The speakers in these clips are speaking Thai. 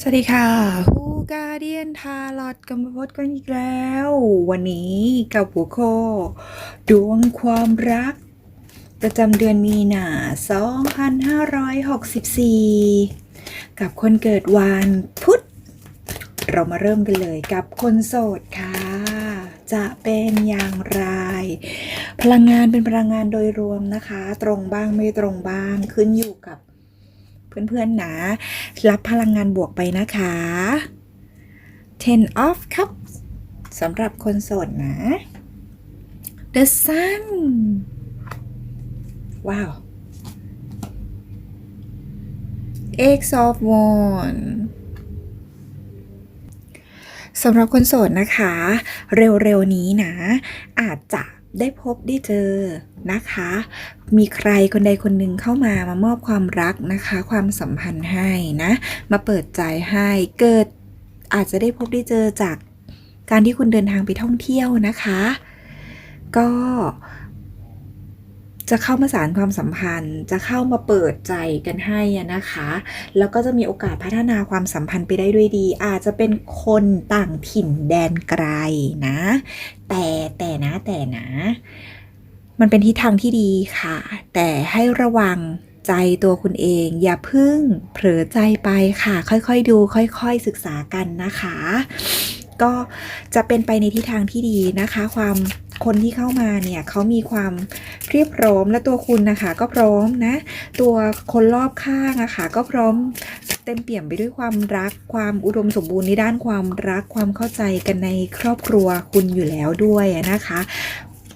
สวัสดีค่ะฮูกาเดียนทาลอดกำมพดกันอีกแล้ว วันนี้กับหัวข้อดวงความรัก ประจำเดือนมีนา2564 กับคนเกิดวันพุธ เรามาเริ่มกันเลยกับคนโสดค่ะ จะเป็นอย่างไร พลังงานเป็นพลังงานโดยรวมนะคะ ตรงบ้างไม่ตรงบ้างขึ้นอยู่ เพื่อนๆนะ รับพลังงานบวกไปนะคะ ten of cups สำหรับคนโสดนะ the sun ว้าว x of wands สำหรับคนโสดนะคะ เร็วๆนี้นะ อาจจะ ได้พบได้เจอนะคะ มีใครคนใดคนหนึ่งเข้ามามามอบความรักนะคะ ความสัมพันธ์ให้นะ มาเปิดใจให้เกิดอาจจะได้พบได้เจอจากการที่คุณเดินทางไปท่องเที่ยวนะคะ ก็ จะเข้ามาสารความสัมพันธ์ จะเข้ามาเปิดใจกันให้นะคะ แล้วก็จะมีโอกาสพัฒนาความสัมพันธ์ไปได้ด้วยดี อาจจะเป็นคนต่างถิ่นแดนไกลนะ แต่แต่นะแต่นะ มันเป็นทิศทางที่ดีค่ะ แต่ให้ระวังใจตัวคุณเอง อย่าพึ่งเผลอใจไปค่ะ ค่อยๆดู ค่อยๆศึกษากันนะคะ ก็จะเป็นไปในทิศทางที่ดีนะคะ ความคนที่เข้ามาเนี่ยเขามีความเรียบพร้อมและตัวคุณนะคะ ก็พร้อมนะ ตัวคนรอบข้างอะค่ะก็พร้อมเต็มเปี่ยมไปด้วยความรักความอุดมสมบูรณ์ในด้านความรักความเข้าใจกันในครอบครัวคุณอยู่แล้วด้วยนะคะ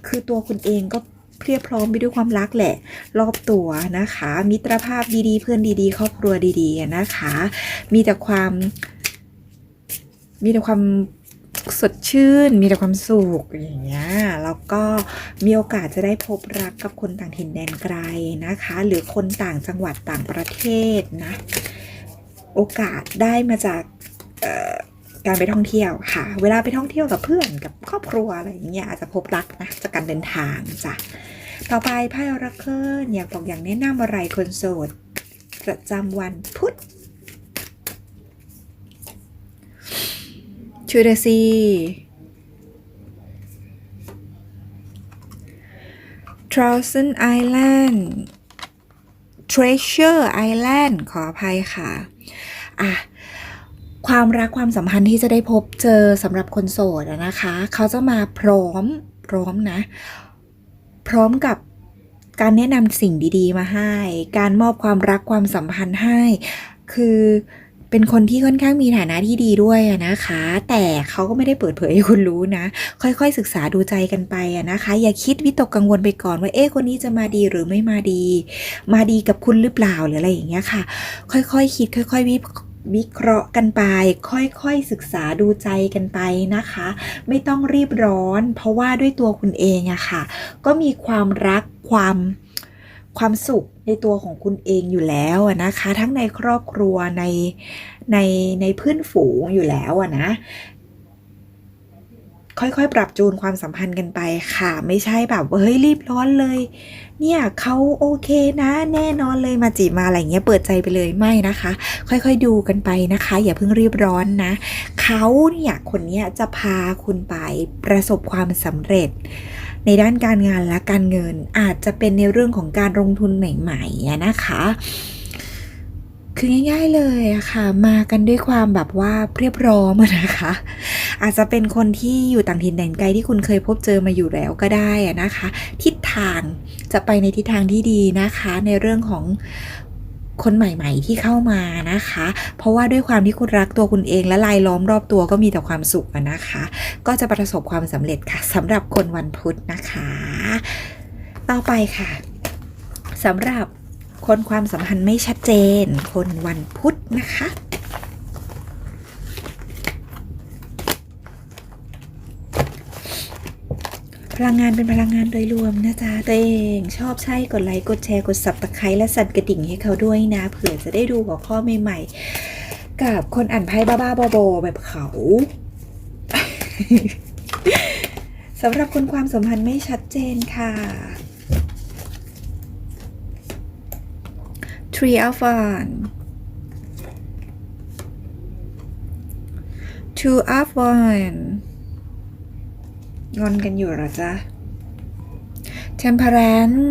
คือตัวคุณเองก็เพียบพร้อมไปด้วยความรักแหละ รอบตัวนะคะ มิตรภาพดีๆ เพื่อนดีๆ ครอบครัวดีๆนะคะ มีแต่ความ มีแต่ความ สดชื่น มีแต่ความสุขอย่างเงี้ย แล้วก็มีโอกาสจะได้พบรักกับคนต่างถิ่นแดนไกลนะคะ หรือคนต่างจังหวัดต่างประเทศนะ โอกาสได้มาจากการไปท่องเที่ยวค่ะ เวลาไปท่องเที่ยวกับเพื่อนกับครอบครัวอะไรอย่างเงี้ยอาจจะพบรักนะจากการเดินทางจ้ะ ต่อไปไพ่ออราเคิลอยากบอกอย่างแนะนำอะไรคนโสดประจำวันพุธ ชูเดซี Thousand Island Treasure Island ขออภัยค่ะ อะ ความรักความสัมพันธ์ที่จะได้พบเจอสำหรับคนโสดนะคะ เขาจะมาพร้อม พร้อมนะ พร้อมกับการแนะนำสิ่งดี ๆ มาให้ การมอบความรักความสัมพันธ์ให้ คือ เป็นคนที่ค่อนข้างมีฐานะที่ดีด้วยอะนะคะ แต่เขาก็ไม่ได้เปิดเผยให้คุณรู้นะ ค่อยๆศึกษาดูใจกันไปอะนะคะ อย่าคิดวิตกกังวลไปก่อนว่าเอ๊ะคนนี้จะมาดีหรือไม่มาดี มาดีกับคุณหรือเปล่าหรืออะไรอย่างเงี้ยค่ะ ค่อยๆคคิด ค่อย ๆ วิวิเคราะห์กันไป ค่อยๆศึกษาดูใจกันไปนะคะ ไม่ต้องรีบร้อน เพราะว่าด้วยตัวคุณเองอะค่ะ ก็มีความรักความ ความสุขในตัวของคุณเองอยู่แล้วนะคะ ทั้งในครอบครัวในในในเพื่อนฝูงอยู่แล้วอะนะค่อยๆ ปรับจูนความสัมพันธ์กันไปค่ะ ไม่ใช่แบบเฮ้ยรีบร้อนเลย เนี่ยเขาโอเคนะ แน่นอนเลยมาจีบมาอะไรเงี้ยเปิดใจไปเลยไม่นะคะ ค่อยๆดูกันไปนะคะ อย่าเพิ่งรีบร้อนนะเขาเนี่ยคนเนี้ยจะพาคุณไปประสบความสำเร็จ ในด้านการงานและการเงินอาจจะเป็นในเรื่องของการลงทุนใหม่ๆนะคะ คือง่ายๆเลยอะค่ะ มากันด้วยความแบบว่าเรียบร้อมนะคะ อาจจะเป็นคนที่อยู่ต่างถิ่นแดนไกลที่คุณเคยพบเจอมาอยู่แล้วก็ได้นะคะ ทิศทางจะไปในทิศทางที่ดีนะคะ ในเรื่องของ คนใหม่ ๆ ที่เข้ามานะคะ เพราะว่าด้วยความที่คุณรักตัวคุณเองและลายล้อมรอบตัวก็มีแต่ความสุขนะคะ ก็จะประสบความสำเร็จค่ะสำหรับคนวันพุธนะคะ ต่อไปค่ะสำหรับคนความสัมพันธ์ไม่ชัดเจน คนวันพุธนะคะ พลังงานเป็นพลังงานโดยรวมนะจ๊ะตัวเองชอบใช่กดไลค์กดแชร์กดสับตะไคร้และสั่นกระดิ่งให้เขาด้วยนะ เผื่อจะได้ดูหัวข้อใหม่ๆ กับคนอ่านไพ่บ้าๆบอๆแบบเขาสำหรับคนความสัมพันธ์ไม่ชัดเจนค่ะ Tree of Wands two of one งอนกันอยู่หรอจ๊ะ temperance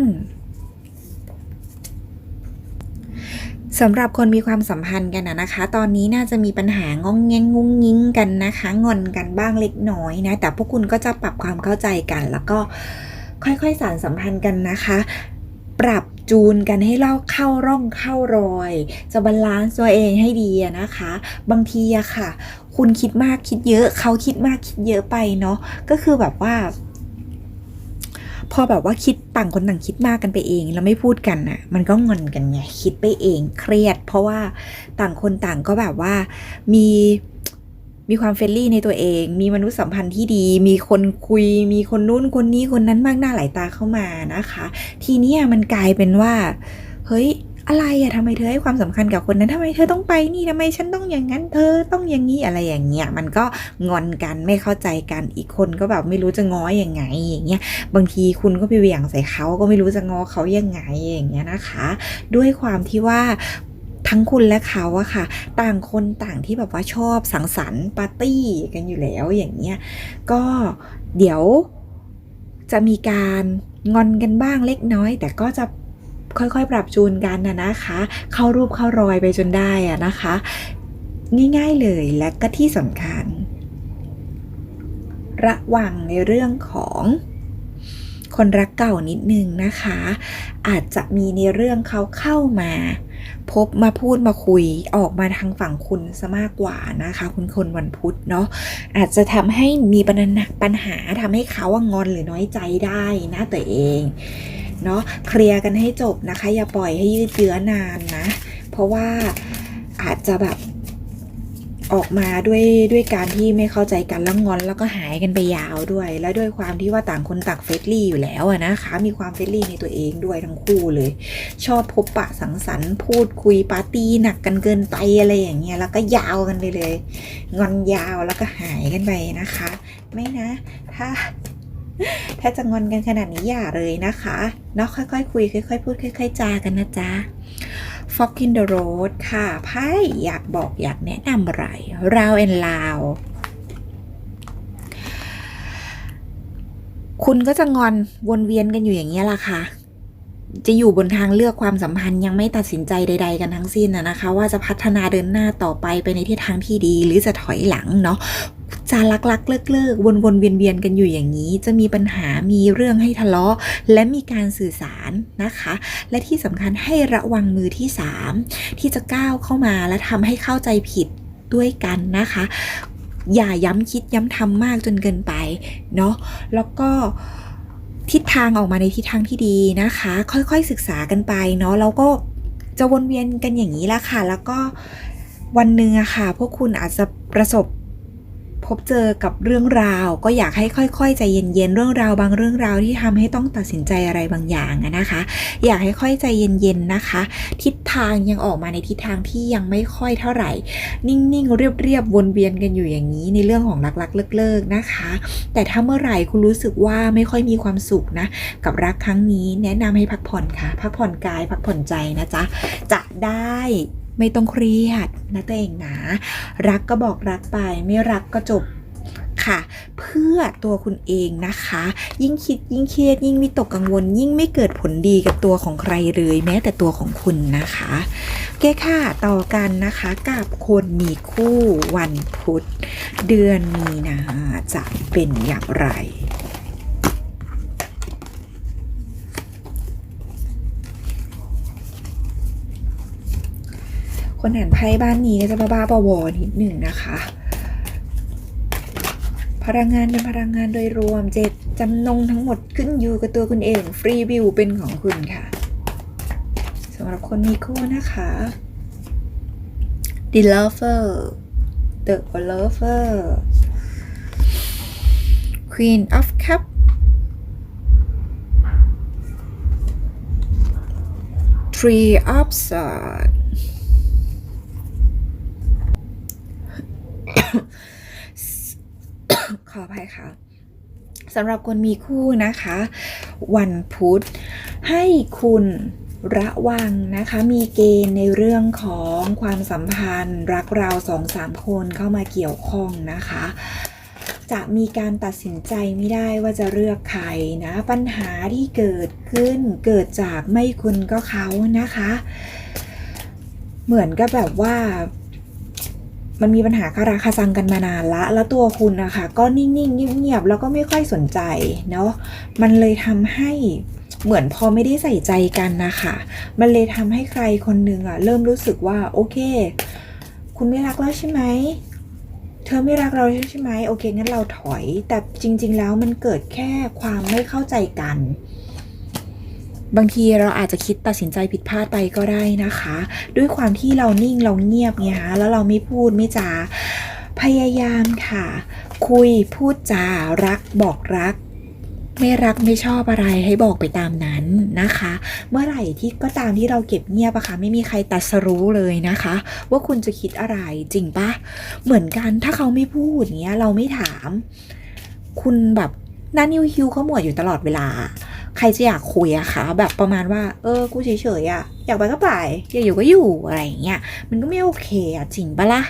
สำหรับคนมีความสัมพันธ์กันนะนะคะ ตอนนี้น่าจะมีปัญหางองแงงงุ้งงิ้งกันนะคะ งอนกันบ้างเล็กน้อยนะ แต่พวกคุณก็จะปรับความเข้าใจกัน แล้วก็ค่อยๆสานสัมพันธ์กันนะคะ ปรับ จูนกันให้เล่าเข้าร่องเข้ารอย จะบาลานซ์ตัวเองให้ดีนะคะ บางทีอะค่ะ คุณคิดมากคิดเยอะ เขาคิดมากคิดเยอะไปเนาะก็คือแบบว่า พอแบบว่าคิดต่างคนต่างคิดมากกันไปเอง แล้วไม่พูดกันน่ะ มันก็งอนกันไงคิดไปเองเครียด เพราะว่าต่างคนต่างก็แบบว่ามี มีความเฟรนลี่ในตัวเอง มีมนุษยสัมพันธ์ที่ดี มีคนคุย มีคนนู้นคนนี้คนนั้นมากหน้าหลายตาเข้ามานะคะ ทีนี้มันกลายเป็นว่า เฮ้ยอะไรอะทำไมเธอให้ความสำคัญกับคนนั้นทำไมเธอต้องไปนี่ทำไมฉันต้องอย่างนั้น เธอต้องอย่างนี้อะไรอย่างเงี้ย มันก็งอนกันไม่เข้าใจกัน อีกคนก็แบบไม่รู้จะง้อยังไงอย่างเงี้ย บางทีคุณก็ไปเหวี่ยงใส่เขาก็ไม่รู้จะง้อเขายังไงอย่างเงี้ยนะคะ ด้วยความที่ว่า ทั้งคุณและเขาอะค่ะ ต่างคนต่างที่แบบว่าชอบสังสรรค์ปาร์ตี้กันอยู่แล้วอย่างเงี้ยก็เดี๋ยวจะมีการงอนกันบ้างเล็กน้อย แต่ก็จะค่อยๆ ปรับจูนกันนะนะคะ เข้ารูปเข้ารอยไปจนได้อะนะคะ ง่ายๆเลยและก็ที่สำคัญ ระวังในเรื่องของคนรักเก่านิดนึงนะคะ อาจจะมีในเรื่องเขาเข้ามา พบมาพูดมาคุยออกมาทางฝั่งคุณซะมากกว่านะคะ คุณคนวันพุธเนาะอาจจะทำให้มีปัญหาปัญหาทำให้เขาว่างอนหรือน้อยใจได้นะตัวเองเนาะเคลียร์กันให้จบนะคะ อย่าปล่อยให้ยืดเยื้อนานนะ เพราะว่าอาจจะแบบ ออกมาด้วยด้วยการที่ไม่เข้าใจกันแล้วงอนแล้วก็หายกันไปยาวด้วย และด้วยความที่ว่าต่างคนต่างเฟรนลี่อยู่แล้วอะนะคะ มีความเฟรนลี่ในตัวเองด้วยทั้งคู่เลย ชอบพบปะสังสรรค์พูดคุยปาร์ตี้หนักกันเกินไปอะไรอย่างเงี้ยแล้วก็ยาวกันไปเลย งอนยาวแล้วก็หายกันไปนะคะ ไม่นะ ถ้าถ้าจะงอนกันขนาดนี้อย่าเลยนะคะเนาะค่อยๆคุยค่อยๆพูดค่อย ๆ จากันนะจ๊ะ Fog in the Road ค่ะไพ่อยากบอกอยากแนะนำอะไรราวเอ็นราวคุณก็จะงอนวนเวียนกันอยู่อย่างนี้ล่ะค่ะ จะอยู่บนทางเลือกความสัมพันธ์ยังไม่ตัดสินใจใด ๆ กันทั้งสิ้นนะนะคะ ว่าจะพัฒนาเดินหน้าต่อไปไปในทิศทางที่ดี หรือจะถอยหลังเนาะจะลักลักเลิกเลิกวนวนเวียนเวียนกันอยู่อย่างนี้ จะมีปัญหามีเรื่องให้ทะเลาะ และมีการสื่อสารนะคะ และที่สำคัญให้ระวังมือที่ 3 ที่จะก้าวเข้ามาและทำให้เข้าใจผิดด้วยกันนะคะ อย่าย้ำคิดย้ำทำมากจนเกินไปเนาะแล้วก็ ทิศทางออกมาในทิศทางที่ดีนะคะ ค่อยๆศึกษากันไปเนาะแล้วก็จะวนเวียนกันอย่างนี้ละค่ะ แล้วก็วันหนึ่งอะค่ะ พวกคุณอาจจะประสบ พบเจอกับเรื่องราว ก็อยากให้ค่อยๆใจเย็นๆเรื่องราวบางเรื่องราวที่ทำให้ต้องตัดสินใจอะไรบางอย่างนะคะ อยากให้ค่อยใจเย็นๆนะคะ ทิศทางยังออกมาในทิศทางที่ยังไม่ค่อยเท่าไหร่ นิ่งๆ เรียบๆวนเวียนกันอยู่อย่างนี้ในเรื่องของรักๆเลิกๆนะคะ แต่ถ้าเมื่อไหร่คุณรู้สึกว่าไม่ค่อยมีความสุขนะกับรักครั้งนี้แนะนำให้พักผ่อนค่ะ พักผ่อนกายพักผ่อนใจนะจ๊ะจะได้ ไม่ต้องเครียดนะตัวเองนะ รักก็บอกรักไป ไม่รักก็จบค่ะ เพื่อตัวคุณเองนะคะ ยิ่งคิดยิ่งเครียดยิ่งวิตกกังวล ยิ่งไม่เกิดผลดีกับตัวของใครเลย แม้แต่ตัวของคุณนะคะโอเคค่ะต่อกันนะคะกับคนมีคู่วันพุธ เดือนมีนาจะเป็นอย่างไร คนอ่านไพ่บ้านนี้ก็จะบ้าๆบอๆนิดหนึ่งนะคะ พลังงานเป็นพลังงานโดยรวมเจ็ดจำนงทั้งหมดขึ้นอยู่กับตัวคุณเองฟรีวิวเป็นของคุณค่ะสำหรับคนมีคู่นะคะ The Lover The Lover Queen of Cup Three of Swords ข ออภัยค่ะสำหรับคนมีคู่นะคะ วันพุธให้คุณระวังนะคะ มีเกณฑ์ในเรื่องของความสัมพันธ์ รักเราสองสามคนเข้ามาเกี่ยวข้องนะคะ จะมีการตัดสินใจไม่ได้ว่าจะเลือกใครนะ ปัญหาที่เกิดขึ้นเกิดจากไม่คุณก็เขานะคะ เหมือนกับแบบว่า มันมีปัญหาคาราคาซังกันมานานละ แล้วตัวคุณนะคะ ก็นิ่งๆเงียบๆแล้วก็ไม่ค่อยสนใจเนาะมันเลยทำให้เหมือนพอไม่ได้ใส่ใจกันนะคะ มันเลยทำให้ใครคนหนึ่งอะเริ่มรู้สึกว่าโอเค คุณไม่รักแล้วใช่ไหมเธอไม่รักเราใช่ไหมโอเคงั้นเราถอย แต่จริง ๆ แล้วมันเกิดแค่ความไม่เข้าใจกัน บางทีเราอาจจะคิดตัดสินใจผิดพลาดไปก็ได้นะคะ ด้วยความที่เรานิ่งเราเงียบไงฮะแล้วเราไม่พูดไม่จาพยายามค่ะ คุยพูดจารักบอกรัก ไม่รักไม่ชอบอะไรให้บอกไปตามนั้นนะคะ เมื่อไหร่ที่ก็ตามที่เราเก็บเงียบอะค่ะไม่มีใครตัดสรู้เลยนะคะ ว่าคุณจะคิดอะไรจริงปะเหมือนกันถ้าเขาไม่พูดเนี้ยเราไม่ถาม คุณแบบหน้านิวคิวเขาหมวดอยู่ตลอดเวลา ใครจะอยากคุยอะคะแบบประมาณว่า เออ กูเฉยๆอะอยากไปก็ไปอยากอยู่ก็อยู่อะไรอย่างเงี้ยมันก็ไม่โอเคอะจริงปะละ่ะ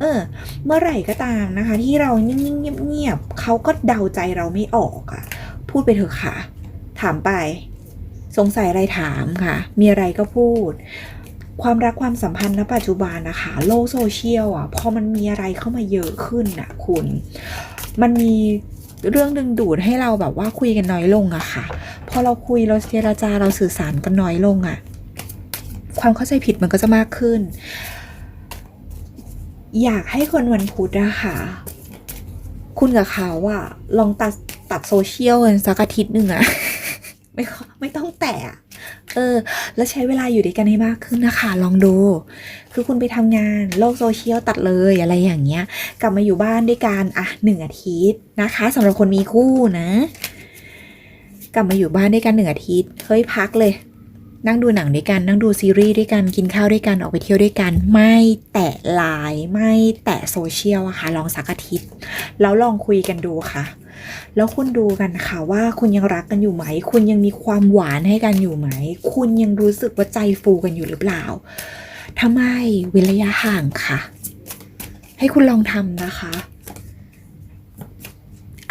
เออ เมื่อไหร่ก็ตามนะคะ ที่เรานิ่งๆเงียบๆเขาก็เดาใจเราไม่ออกอะพูดไปเถอะค่ะ ถามไป สงสัยอะไรถามค่ะ มีอะไรก็พูด ความรักความสัมพันธ์ณปัจจุบันนะคะ โลกโซเชียลอะพอมันมีอะไรเข้ามาเยอะขึ้นอะ คุณ มันมี เรื่องดึงดูดให้เราแบบว่าคุยกันน้อยลงอะค่ะ พอเราคุยเราเจรจาเราสื่อสารกันน้อยลงอะความเข้าใจผิดมันก็จะมากขึ้น อยากให้คนวันพุธอะค่ะคุณกับเขาอะลองตัดตัดโซเชียลกันสักอาทิตย์หนึ่งอะ ไม่ไม่ต้องแตะอะเออ แล้วใช้เวลาอยู่ด้วยกันให้มากขึ้นนะคะ ลองดู คือคุณไปทำงานโลกโซเชียลตัดเลยอะไรอย่างเงี้ย กลับมาอยู่บ้านด้วยกันอะหนึ่งอาทิตย์นะคะสำหรับคนมีคู่นะ กลับมาอยู่บ้านด้วยกันหนึ่งอาทิตย์เฮ้ยพักเลย นั่งดูหนังด้วยกัน นั่งดูซีรีส์ด้วยกัน กินข้าวด้วยกัน ออกไปเที่ยวด้วยกัน ไม่แตะไลน์ไม่แตะโซเชียลอะค่ะ ลองสักอาทิตย์ แล้วลองคุยกันดูค่ะ แล้วคุณดูกันค่ะว่าคุณยังรักกันอยู่ไหม คุณยังมีความหวานให้กันอยู่ไหม คุณยังรู้สึกว่าใจฟูกันอยู่หรือเปล่าทำไมเว้นระยะห่างค่ะ ให้คุณลองทำนะคะ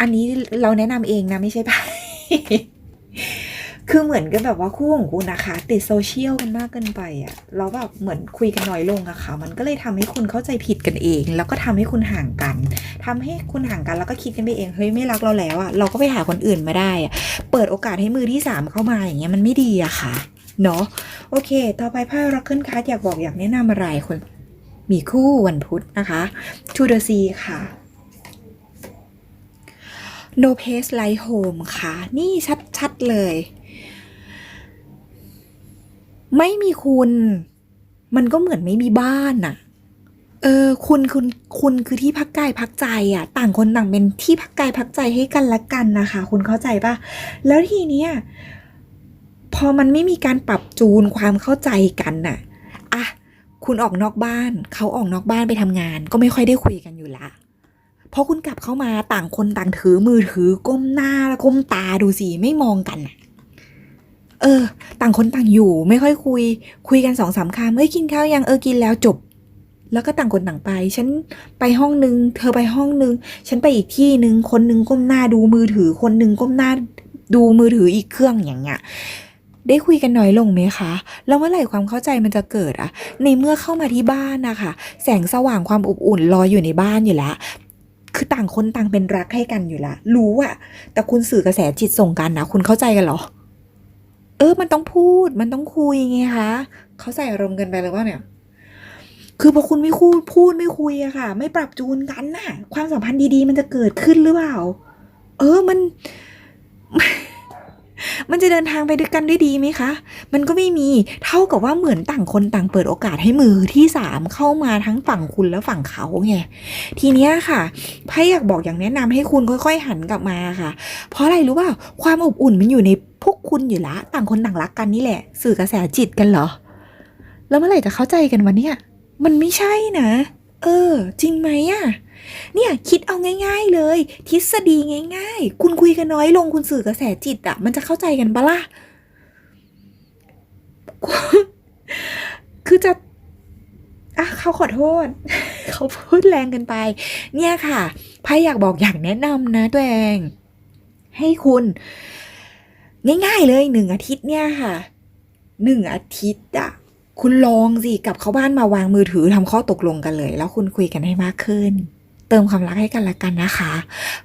อันนี้เราแนะนำเองนะไม่ใช่ไพ่ คือเหมือนกับแบบว่าคู่ของคุณนะคะ ติดโซเชียลกันมากเกินไปอะ่ะแล้วแบบเหมือนคุยกันน้อยลงอะค่ะ มันก็เลยทำให้คุณเข้าใจผิดกันเอง แล้วก็ทำให้คุณห่างกันทำให้คุณห่างกันแล้วก็คิดกันไปเองเฮ้ยไม่รักเราแล้วอะ่ะเราก็ไปหาคนอื่นมาได้อะเปิดโอกาสให้มือที่สามเข้ามาอย่างเงี้ยมันไม่ดีอะค่ะเนาะโอเค ต่อไปไพ่รักเกิลคัอยากบอกอยากแนะนำอะไรคนมีคู่วันพุธนะคะ To the Sea ค่ะ No Place Like Home ค่ะ นี่ชัด ๆ เลย ไม่มีคุณ มันก็เหมือนไม่มีบ้านน่ะ เออ คุณคุณคุณคือที่พักกายพักใจอะ ต่างคนต่างเป็นที่พักกายพักใจให้กันและกันนะคะ คุณเข้าใจปะแล้วทีเนี้ยพอมันไม่มีการปรับจูนความเข้าใจกันน่ะอะคุณออกนอกบ้าน เขาออกนอกบ้านไปทำงาน ก็ไม่ค่อยได้คุยกันอยู่ละพอคุณกลับเข้ามาต่างคนต่างถือมือถือก้มหน้าก้มตาดูสิไม่มองกันน่ะ เออ ต่างคนต่างอยู่ไม่ค่อยคุย คุยกันสองสามคำเอ้ยกินข้าวยังเออกินแล้วจบ แล้วก็ต่างคนต่างไป ฉันไปห้องนึง เธอไปห้องนึง ฉันไปอีกที่นึง คนนึงก้มหน้าดูมือถือ คนนึงก้มหน้าดูมือถืออีกเครื่องอย่างเงี้ยได้คุยกันน้อยลงไหมคะ แล้วเมื่อไหร่ความเข้าใจมันจะเกิดอะในเมื่อเข้ามาที่บ้านนะคะ แสงสว่างความอบอุ่นรออยู่ในบ้านอยู่แล้วคือต่างคนต่างเป็นรักให้กันอยู่ละ รู้อะแต่คุณสื่อกระแสจิตส่งกันนะ คุณเข้าใจกันหรอ เออ มันต้องพูด มันต้องคุยไงคะเขาใส่อารมณ์กันไปเลยว่าเนี่ย คือพอคุณไม่พูดพูดไม่คุยอะค่ะ ไม่ปรับจูนกันน่ะ ความสัมพันธ์ดีๆ มันจะเกิดขึ้นหรือเปล่า เออ มัน มันจะเดินทางไปด้วยกันด้วยดีไหมคะ มันก็ไม่มี เท่ากับว่าเหมือนต่างคนต่างเปิดโอกาสให้มือที่สามเข้ามาทั้งฝั่งคุณและฝั่งเขาไง ทีเนี้ยค่ะไพ่อยากบอกอย่างแนะนำให้คุณค่อย ๆ หันกลับมาค่ะ เพราะอะไรรู้เปล่า ความอบอุ่นมันอยู่ใน พวกคุณอยู่ละ ต่างคนต่างรักกันนี่แหละ สื่อกระแสจิตกันเหรอ แล้วเมื่อไหร่จะเข้าใจกันวะเนี่ย มันไม่ใช่นะ เออ จริงไหมอะเนี่ยคิดเอาง่าย ๆเลย ทฤษฎีง่าย ๆ คุณคุยกันน้อยลงคุณสื่อกระแสจิตอะมันจะเข้าใจกันปะล่ะคือจะอะเขาขอโทษ เขาพูดแรงเกันไป เนี่ยค่ะไพ่อยากบอกอย่ากแนะนำนะตัวเอง ให้คุณ ง่ายๆเลยหนึ่งอาทิตย์เนี่ยค่ะหนึ่งอาทิตย์อะคุณลองสิกลับเข้าบ้านมาวางมือถือทำข้อตกลงกันเลย แล้วคุณคุยกันให้มากขึ้น เติมความรักให้กันละกันนะคะ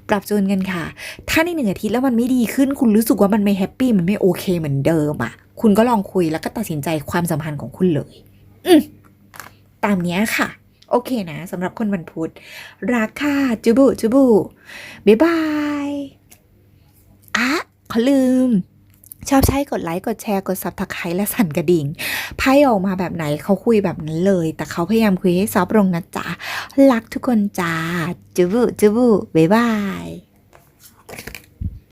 ปรับจูนกันค่ะ ถ้าในหนึ่งอาทิตย์แล้วมันไม่ดีขึ้น คุณรู้สึกว่ามันไม่แฮปปี้มันไม่โอเคเหมือนเดิมอะคุณก็ลองคุยแล้วก็ตัดสินใจความสัมพันธ์ของคุณเลย อืมตามนี้ค่ะ โอเคนะสำหรับคนวันพุธรักค่ะจูบุจูบุบ๊ายบายอะขอลืม ชอบใช้กดไลค์กดแชร์กด subscribe และสั่นกระดิ่งไพ่ออกมาแบบไหนเขาคุยแบบนั้นเลย แต่เขาพยายามคุยให้ซอฟต์ลงนะจ๊ะรักทุกคนจ้าจูบุจูบุบ๊ายบาย